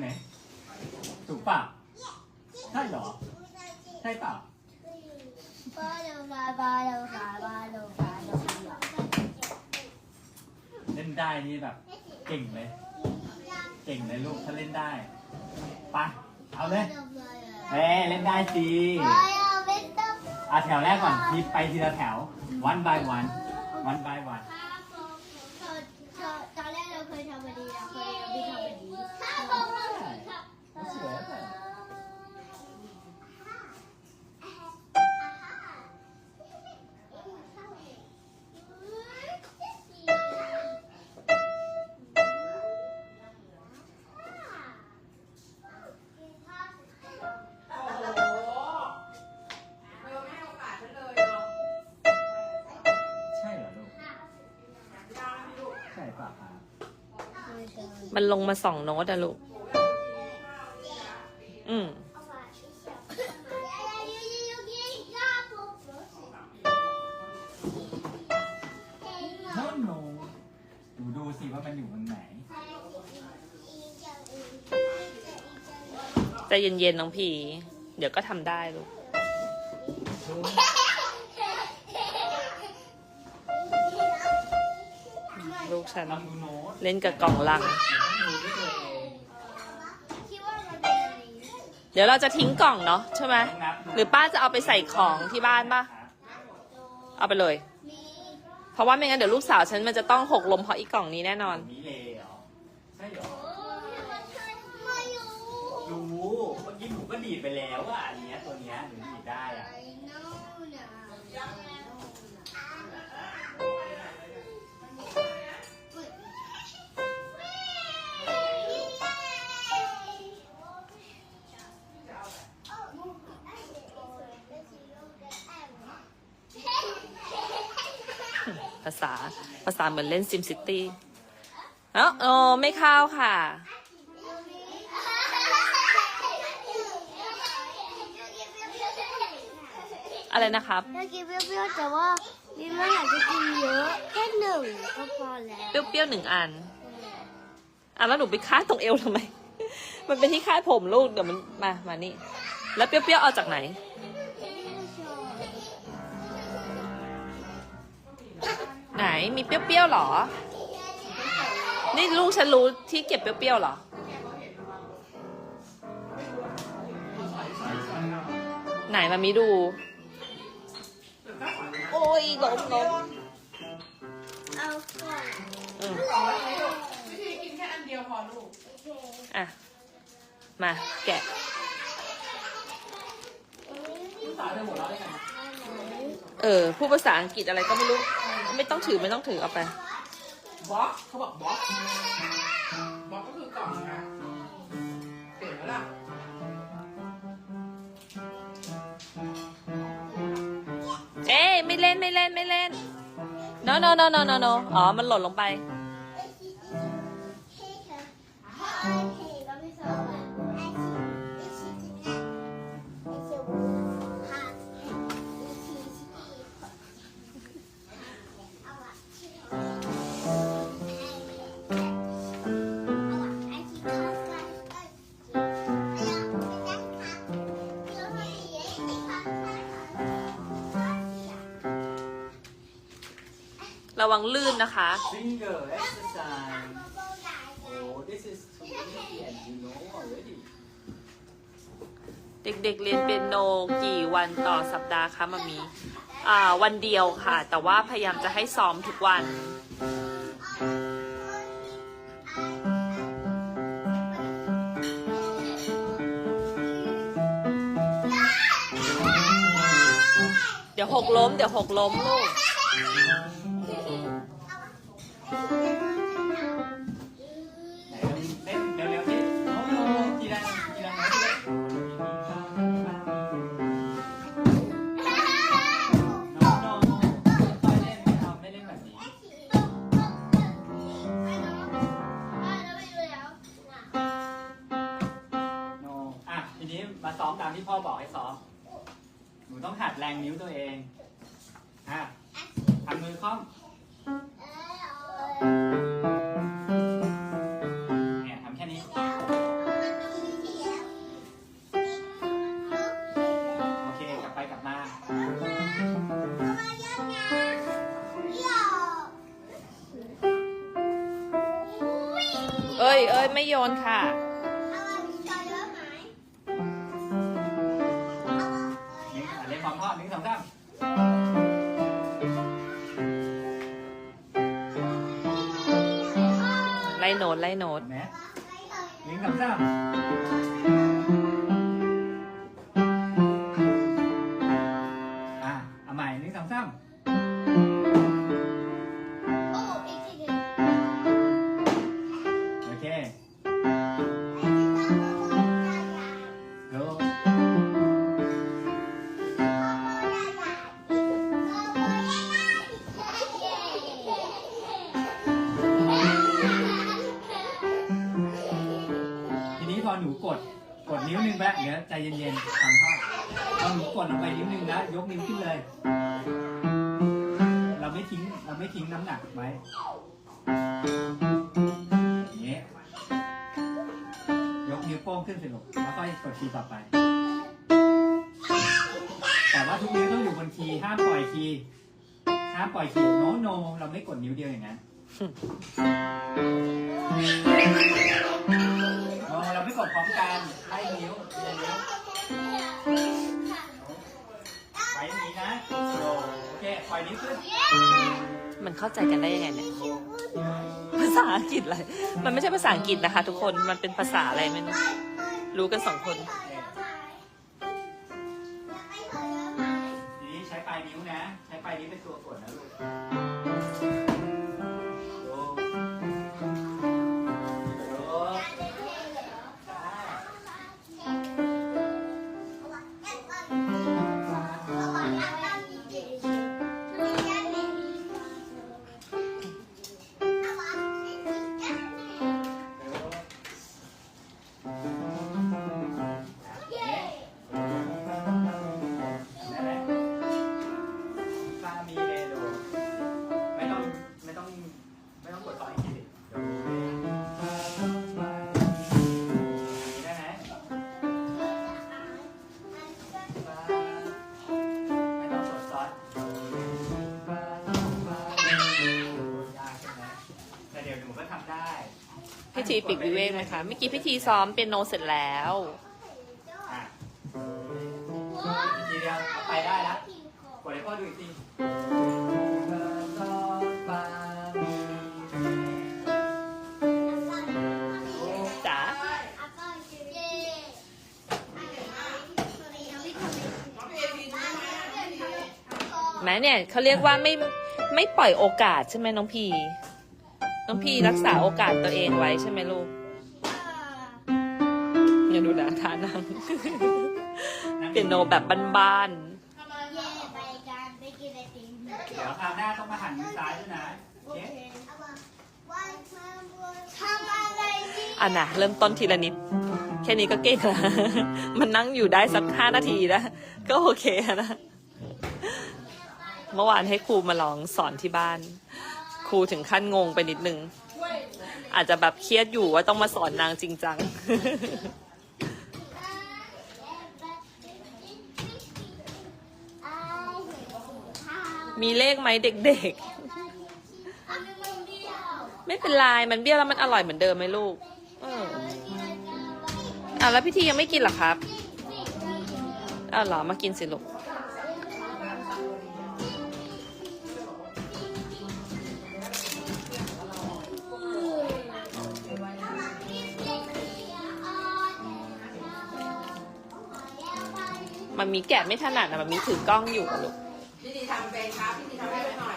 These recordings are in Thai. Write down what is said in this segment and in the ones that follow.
ไหมถูกเปล่าใช่เหรอ ใช่เปล่าเล่นได้นี่แบบ เก่งเลย เก่งเลยลูกถ้าเล่นได้ไปเอาเลยเอ้เล่นได้สิอะแถวแรกก่อนทีไปทีละแถว one by one one by one ต มันลงมาสองโน้ตอะลูก อืมโน้โนดูดูสิว่ามันอยู่ตรงไหน ใจเย็นๆน้องพี เดี๋ยวก็ทำได้ลูก ลูกฉัน เล่นกับกล่องลัง เดี๋ยวเราจะทิ้งกล่องเนาะใช่ไหมหรือป้าจะเอาไปใส่ของที่บ้านป่ะ เอาไปเลย เพราะว่าไม่งั้นเดี๋ยวลูกสาวฉันมันจะต้องหกลมเพราะอีกกล่องนี้แน่นอนมีเลยเหรอใช่เหรอไม่รู้เมื่อกี้หนูก็ดีดไปแล้วอะอันนี้ยตัวเนี้ยาษาภาษาเหมือนเล่นซิมซิตี้เอ้าโอ้ไม่เข้าค่ะ อะไรนะครับถ้ากินเปรี้ยวๆแต่ว่านี่ไม่อยากจะกินเยอะแค่หนึ่งก็พอแล้วเปรี้ยวๆหนึ่งอันอะแล้วหนูไปคาดตรงเอวทำไม มันเป็นที่คาดผมลูกเดี๋ยวมันมามานี่ แล้วเปรี้ยวๆเอาจากไหน ไหนมีเปรี้ยวๆเหรอ นี่ลูกฉันรู้ที่เก็บเปรี้ยวๆเหรอ ไหนมามีดู โอ้ยล้มล้มเอาก่อนอืมวิธีกินแค่อันเดียวพอลูก อะ มาแกะสาวจะหัวเราะได้ไงเออพูดภาษาอังกฤษอะไรก็ไม่รู้ ไม่ต้องถือไม่ต้องถือเอาไป บล็อกเขาบอกบล็อกบล็อกก็คือกล่องนะเปลี่ยนแล้วล่ะเอ้ยไม่เล่นไม่เล่นไม่เล่น no no no no no no อ๋อ มันหล่นลงไป ระวังลื่นนะคะ finger exercise oh this is too easy and you know already เด็กๆ เรียนเปียโนกี่วันต่อสัปดาห์คะมามีอ่าวันเดียวค่ะ แต่ว่าพยายามจะให้ซ้อมทุกวัน เดี๋ยวหกล้ม เดี๋ยวหกล้มลูก งหัดแรงนิ้วตัวเอง พร้อมพ่อหนึ่งสองสามไล่โน้ตไล่โน้ตแม่หนึ่งสองสาม ไม่ทิ้งน้ำหนักไว้อย่างเงี้ยยกนิ้วโป้งขึ้นสิลูกแล้วก็กดคีย์ต่อไป แต่ว่าทุกนิ้วต้องอยู่บนคีย์ห้ามปล่อยคีย์ห้ามปล่อยคีย์โนโนเราไม่กดนิ้วเดียวอย่างนั้นโอ้เราไม่กดพร้อมกันไล่นิ้วทีละนิ้วไปอย่างนี้นะโอ เคปล่อยนิ้วขึ้นมันเข้าใจกันได้ยังไงเนี่ย ภาษาอังกฤษอะไร มันไม่ใช่ภาษาอังกฤษนะคะ ทุกคน มันเป็นภาษาอะไรไม่รู้รู้กันสองคนทีนี้ใช้ปลายนิ้วนะ ใช้ปลายนิ้วเป็นตัวกดนะลูก ดี๋ยวหนูก็ทำได้พิธีปิกวิเวกไหมคะเมื่อกี้พิธีซ้อมเปียโนเสร็จแล้ว อะอีกทีเดียวก็ไปได้แล้วกดให้พ่อดูอีกทีจ๋า แม้เนี่ยเขาเรียกว่าไม่ไม่ปล่อยโอกาสใช่ไหมน้องพี น้องพีรักษาโอกาสตัวเองไว้ใช่ไหมลูกอย่าดูนะท่านั่งเปียโนแบบบ้านเดี๋ยวคราวหน้าต้องมาหันมือซ้ายด้วยนะโอเคทำอะไรนี่ๆ อะนะเริ่มต้นทีละนิด แค่นี้ก็เก่งละ มันนั่งอยู่ได้สักห้านาทีนะ ก็โอเคนะ เมื่อวานให้ครูมาลองสอนที่บ้าน ครูถึงขั้นงงไปนิดนึง อาจจะแบบเครียดอยู่ว่าต้องมาสอนนางจริงจัง มีเลขไหมเด็กๆ ไม่เป็นไร มันเบี้ยวแล้วมันอร่อยเหมือนเดิมไหมลูกอออะแล้วพี่ทียังไม่กินหรอครับอ้าวเหรอมากินสิลูก มันมีแกะไม่ถนัดนะมันมีถือกล้องอยู่อะลูก พี่ดีทำเป็นครับพี่ดีทำให้ไว้หน่อย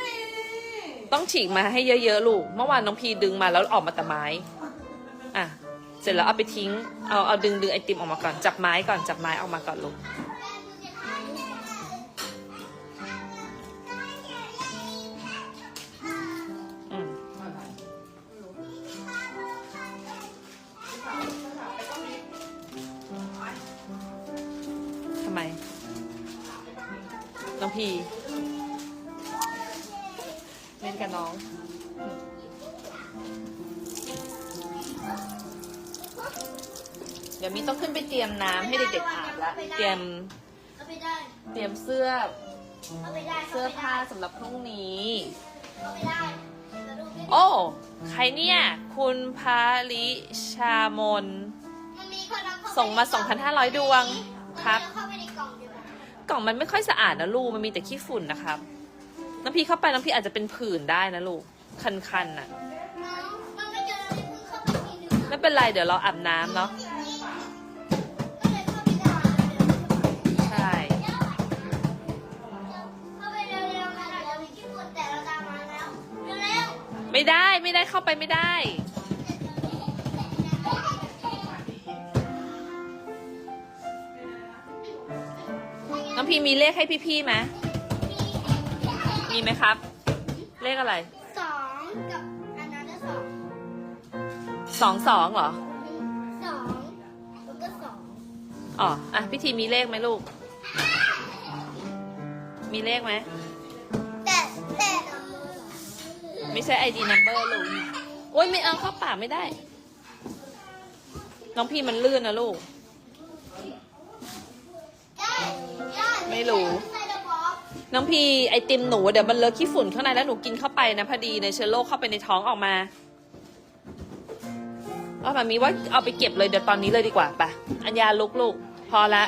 นี่ต้องฉีกมาให้เยอะๆลูก เมื่อวานน้องพีดึงมาแล้วออกมาแต่ไม้ อะ เสร็จแล้วเอาไปทิ้ง เอาเอาดึงดึงไอติมออกมาก่อน จับไม้ก่อน จับไม้ออกมาก่อนลูก ไปเตรียมน้ำให้เด็กๆอาบละเตรียมเอาไปได้เตรียมเสื้อเอาไปได้เสื้อผ้าสำหรับพรุ่งนี้ เอาไปได้แต่ลูกไม่โอ้ ใครเนี่ย คุณพาลิชามน มันมีคนเอาเข้าไปส่งมา 2,500 ดวงครับเอาเข้าไปในกล่องดีกว่ากล่องมันไม่ค่อยสะอาดนะลูก มันมีแต่ขี้ฝุ่นนะครับ น้ำพี่เข้าไปน้ำพี่อาจจะเป็นผื่นได้นะลูก คันๆน่ะ น้องมันไม่เจออะไรเพิ่งเข้าไปทีนึงไม่เป็นไรเดี๋ยวเราอาบน้ำเนาะก็ ไม่ได้ไม่ได้เข้าไปไม่ได้ น้องพี่มีเลขให้พี่ๆไหมมีไหมครับ เลขอะไรๆสองกับอันนั้นก็สองสองสองเหรอสองแล้วก็สองอ๋ออะพี่ทีมีเลขไหมลูก มีเลขไหม ไม่ใช่ ID number ลูกโอ้ยไม่เอาเข้าปากไม่ได้ น้องพี่มันลื่นนะลูก ไม่รู้ น้องพี่ไอติมหนูเดี๋ยวมันเลอะขี้ฝุ่นข้างในแล้วหนูกินเข้าไปนะพอดีในเชื้อโรคเข้าไปในท้องออกมาเอามามีว่าเอาไปเก็บเลยเดี๋ยวตอนนี้เลยดีกว่าปะอัญญาลุกลูกพอละ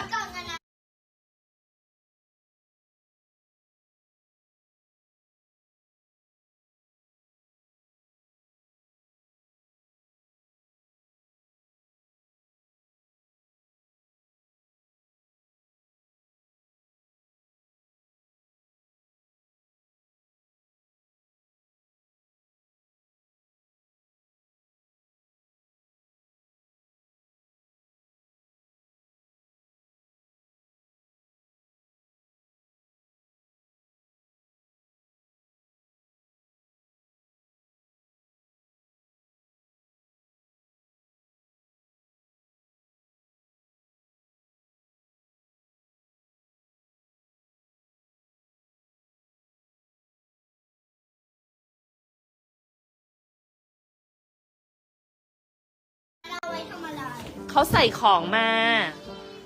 ว้ทำอะไรเขาใส่ของมา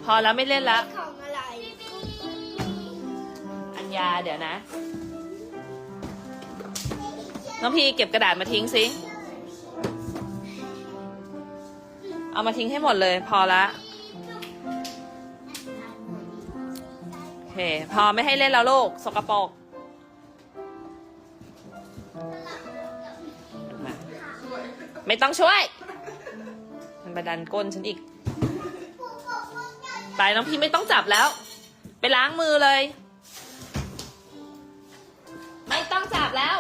พอแล้วไม่เล่นละของอะไร อัญญาเดี๋ยวนะ น้องพีเก็บกระดาษมาทิ้งสิ เอามาทิ้งให้หมดเลย พอละ โอเค พอไม่ให้เล่นแล้วลูก สกปรกไม่ต้องช่วย มันบาดันก้นฉันอีก ไปน้องพี่ไม่ต้องจับแล้ว ไปล้างมือเลย ไม่ต้องจับแล้ว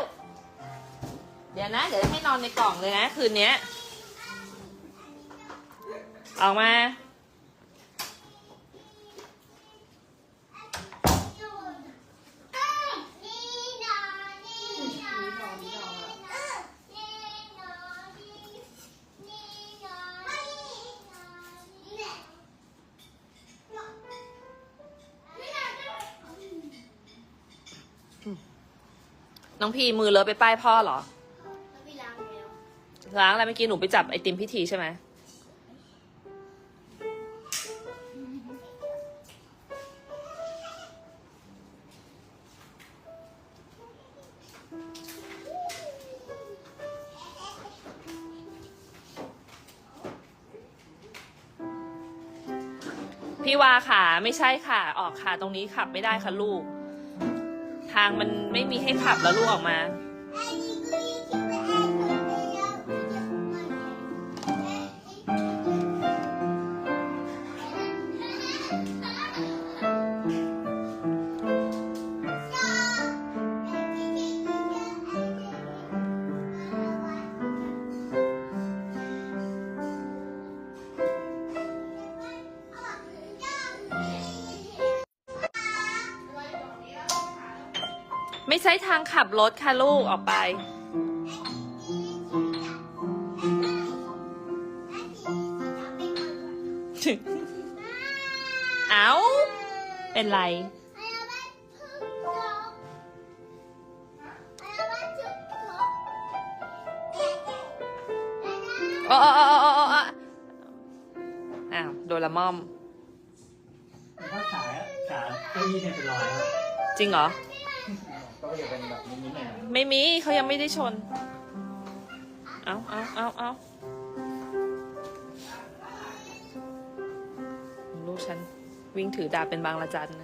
เดี๋ยวนะ เดี๋ยวให้นอนในกล่องเลยนะ คืนนี้ออกมา น้องพี่มือเลอะไปป้ายพ่อเหรอล้างอะไรเมื่อกี้หนูไปจับไอติมพิธีใช่ไหมพี่วาค่ะ ไม่ใช่ค่ะ ออกค่ะ ตรงนี้ขับไม่ได้ค่ะลูก ทางมันไม่มีให้ขับแล้วลูกออกมา ใช่ทางขับรถค่ะลูกออกไป เอาเป็นไร โอ้โอ้โอ้โอ้โอ้โอ้อ้าวโดนละม่อมถ้าขาขาเก้าอี้เนี่ยเป็นรอยแล้ว จริงเหรอ ก็จะเป็นแบบนิน่อยๆไม่มีเขายังไม่ได้ชน เอาเอาเอาเอาลูกฉันวิ่งถือดาบเป็นบางระจันนะ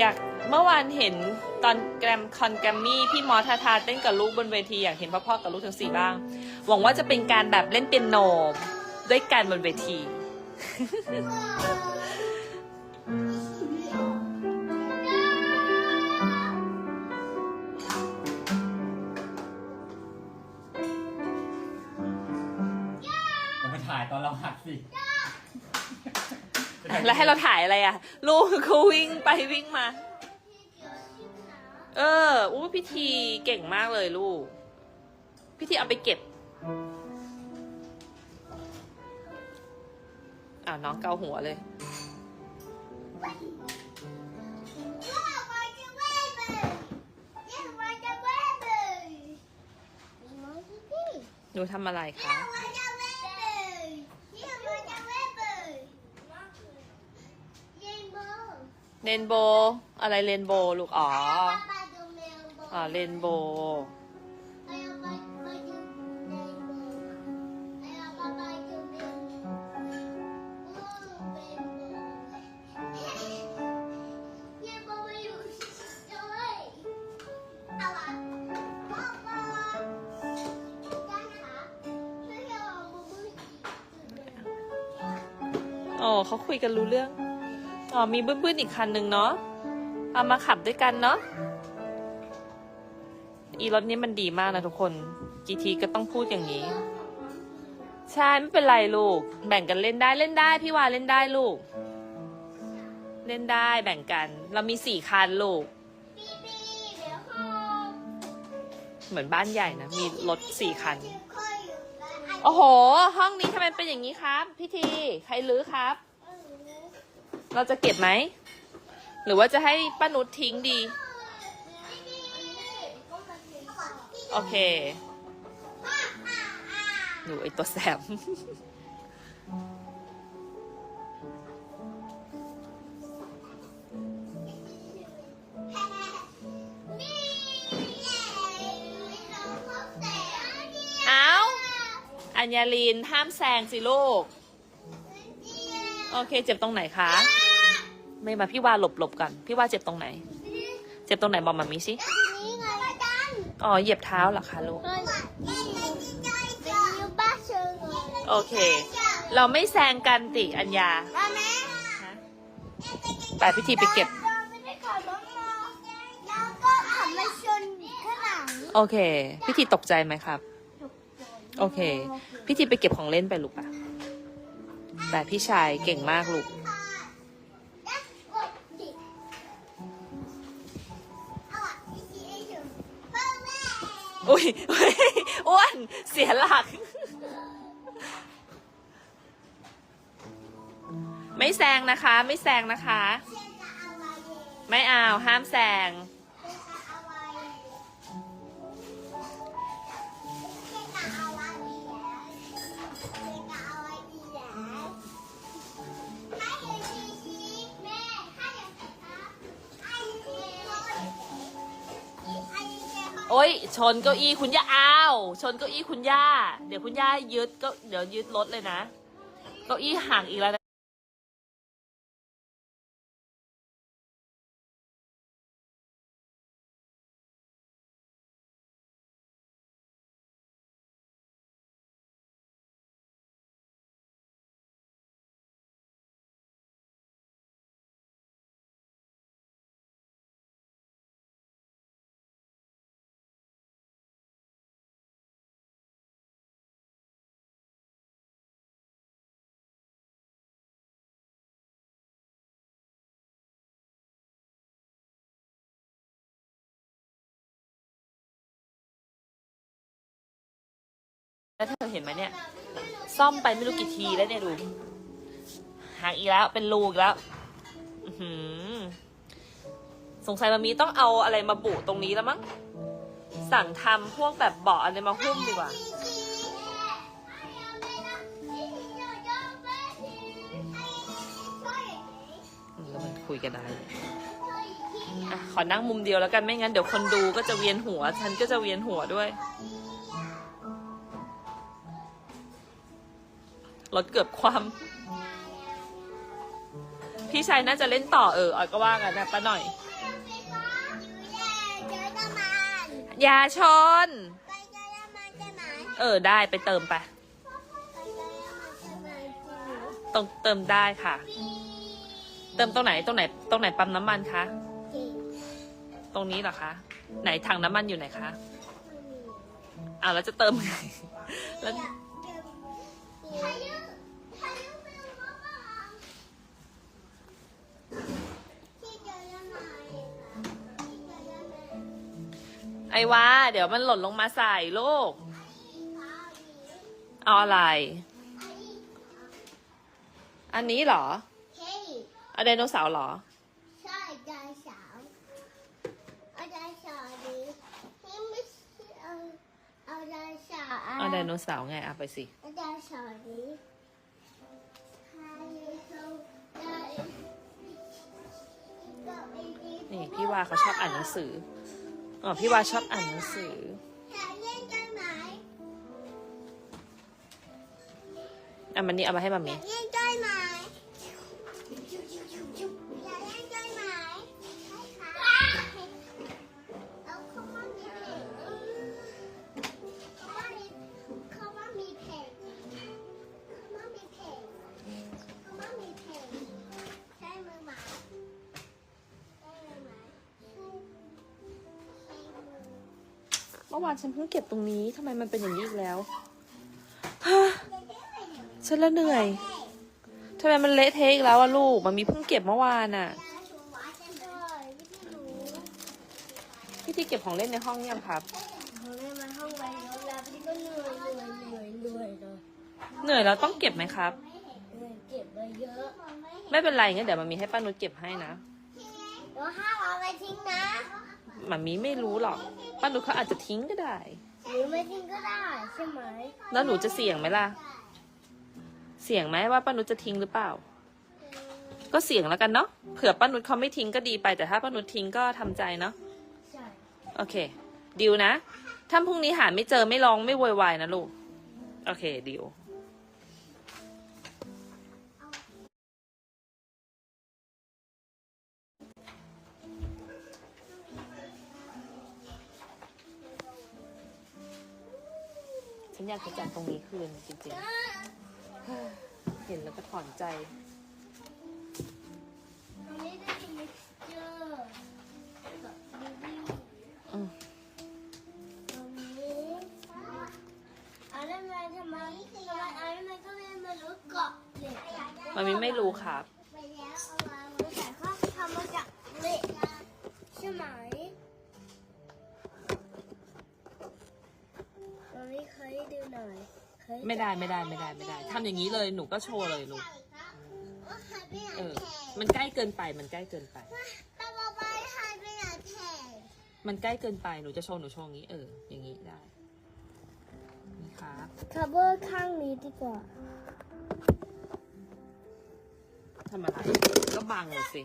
อยากเมื่อวานเห็นตอนแกรมคอนแกรมมี่พี่มอทาทาเต้นกับลูกบนเวทีอยากเห็นพ่อพ่อกับลูกทั้งสี่บ้าง หวังว่าจะเป็นการแบบเล่นเปียโนด้วยกันบนเวที ผมไปถ่ายตอนเราหักสิ แล้วให้เราถ่ายอะไรอะ ลูกเขาวิ่งไปวิ่งมา เอออู้พิธีเก่งมากเลยลูก พิธีเอาไปเก็บอ้าวน้องเกาหัวเลย หนูทำอะไรคะ เรนโบอะไรเรนโบลูกอ๋ออ๋อเรนโบอ๋อเขาคุยกันรู้เรื่อง อ๋อมีบึ้นๆอีกคันหนึ่งเนาะเอามาขับด้วยกันเนาะอีรถนี้มันดีมากนะทุกคน GT ก็ต้องพูดอย่างนี้ ใช่ไม่เป็นไรลูก แบ่งกันเล่นได้เล่นได้ พี่วาเล่นได้ลูก เล่นได้แบ่งกัน เรามีสี่คันลูก เหมือนบ้านใหญ่นะ มีรถสี่คัน โอ้โห ห้องนี้ทำไมเป็นอย่างนี้ครับ พี่ที ใครรื้อครับ เราจะเก็บไหม หรือว่าจะให้ป้านุชทิ้งดี โอเค หนูไอตัวแสบเอาอัญญาลีนห้ามแซงสิลูก โอเค เจ็บตรงไหนคะ ไม่มาพี่ว่าหลบหลบกัน พี่ว่าเจ็บตรงไหน เจ็บตรงไหนบอกมามีสิอ๋อเหยียบเท้าเหรอคะลูกโอเค เราไม่แซงกันติอัญญาไปพิธีไปเก็บโอเค พิธีตกใจไหมครับ โอเค พิธีไปเก็บของเล่นไปลูกปะแต่พี่ชายเก่งมากลูก ยอุ๊ยอ้วน เสียหลัก ไม่แซงนะคะ ไม่แซงนะคะ ไม่เอาห้ามแซง โอ๊ยชนเก้าอี้คุณย่าอ้าวชนเก้าอี้คุณย่า เดี๋ยวคุณย่ายึดก็เดี๋ยวยึดรถเลยนะ เก้าอี้ห่างอีกแล้วนะ แล้วเธอเห็นไหมเนี่ย ซ่อมไปไม่รู้กี่ทีแล้วเนี่ยดูหักอีกแล้วเป็นรูอีกแล้วอื้อหือสงสัยมามีต้องเอาอะไรมาบุตรงนี้แล้วมั้งสั่งทำพวกแบบเบาะอะไรมาหุ้มดีกว่าอืมแล้วมันคุยกันได้อะขอนั่งมุมเดียวแล้วกันไม่งั้นเดี๋ยวคนดูก็จะเวียนหัว ฉันก็จะเวียนหัวด้วย รถเกือบความพี่ชายน่าจะเล่นต่อเออออยก็ว่ากันนะป้าหน่อย อย่าชน เออได้ไปเติมไปตรงเติมได้ค่ะ เติมตรงไหนตรงไหนตรงไหนปั๊มน้ำมันคะตรงนี้เหรอคะ ไหนถังน้ำมันอยู่ไหนคะอ้าวแล้วจะเติมไงแล้ว ไอ้ว่าเดี๋ยวมันหล่นลงมาใส่ลูก เอาอะไร อันนี้เหรอเอาไดโนเสาร์เหรอ ใช่ใจสาวเอาใจสาวดีนี่ไม่ใช่เอา เอาใจสาวเอาไดโนเสาร์ไงเอาไปสิเอาใจสาวดีให้นี่พี่ว่าเขาชอบอ่านหนังสือ อ๋อ พี่ว่าชอบอ่านหนังสืออยากเล่นได้ไหมอะมันนี่เอามาให้มามียากเล่นได้ไหม อวานฉันเพิ่งเก็บตรงนี้ทำไมมันเป็นอย่างนี้อีกแล้วฉันละเหนื่อยทำไมมันเละเทะอีกแล้วอะลูก มันมีเพิ่งเก็บเมื่อวานอะพี่ที่เก็บของเล่นในห้องยังครับ เหนื่อยแล้วต้องเก็บไหมครับเก็บไว้เยอะไม่เป็นไรงั้นเดี๋ยวมันมีให้ป้านุชเก็บให้นะเดี๋ยวห้ามเอาไปทิ้งนะมันมีไม่รู้หรอก ป้านุชเขาอาจจะทิ้งก็ได้ หรือไม่ทิ้งก็ได้ใช่ไหมแล้วหนูจะเสี่ยงไหมล่ะ เสี่ยงไหมว่าป้านุชจะทิ้งหรือเปล่า ก็เสี่ยงแล้วกันเนาะ เผื่อป้านุชเขาไม่ทิ้งก็ดีไป แต่ถ้าป้านุชทิ้งก็ทำใจเนาะ ใช่โอเค ดิวนะ ถ้าพรุ่งนี้หาไม่เจอไม่ร้องไม่โวยวายนะลูก โอเค ดิว อยากจะจัดตรงนี้คืนจริงๆ เห็นแล้วก็ถอนใจตรงนี้ได้มิกเจอร์กับบิวบี้อืมตรงนี้อันนั้นมาทำไมทำไมอันนั้นมันก็ไม่มารู้เกาะเหล็กมันมีไม่รู้ครับ ไม่ได้ไม่ได้ไม่ได้ไม่ได้ทำอย่างนี้เลยหนูก็โชว์เลยลูกเออ มันใกล้เกินไปมันใกล้เกินไปป้าป้าป้าหายไปไหนแผงมันใกล้เกินไปหนูจะโชว์หนูโชว์อย่างนี้ เออ อย่างนี้ได้นี่ครับคัฟเวอร์ข้างนี้ดีกว่า ทำอะไรก็บังเลยสิ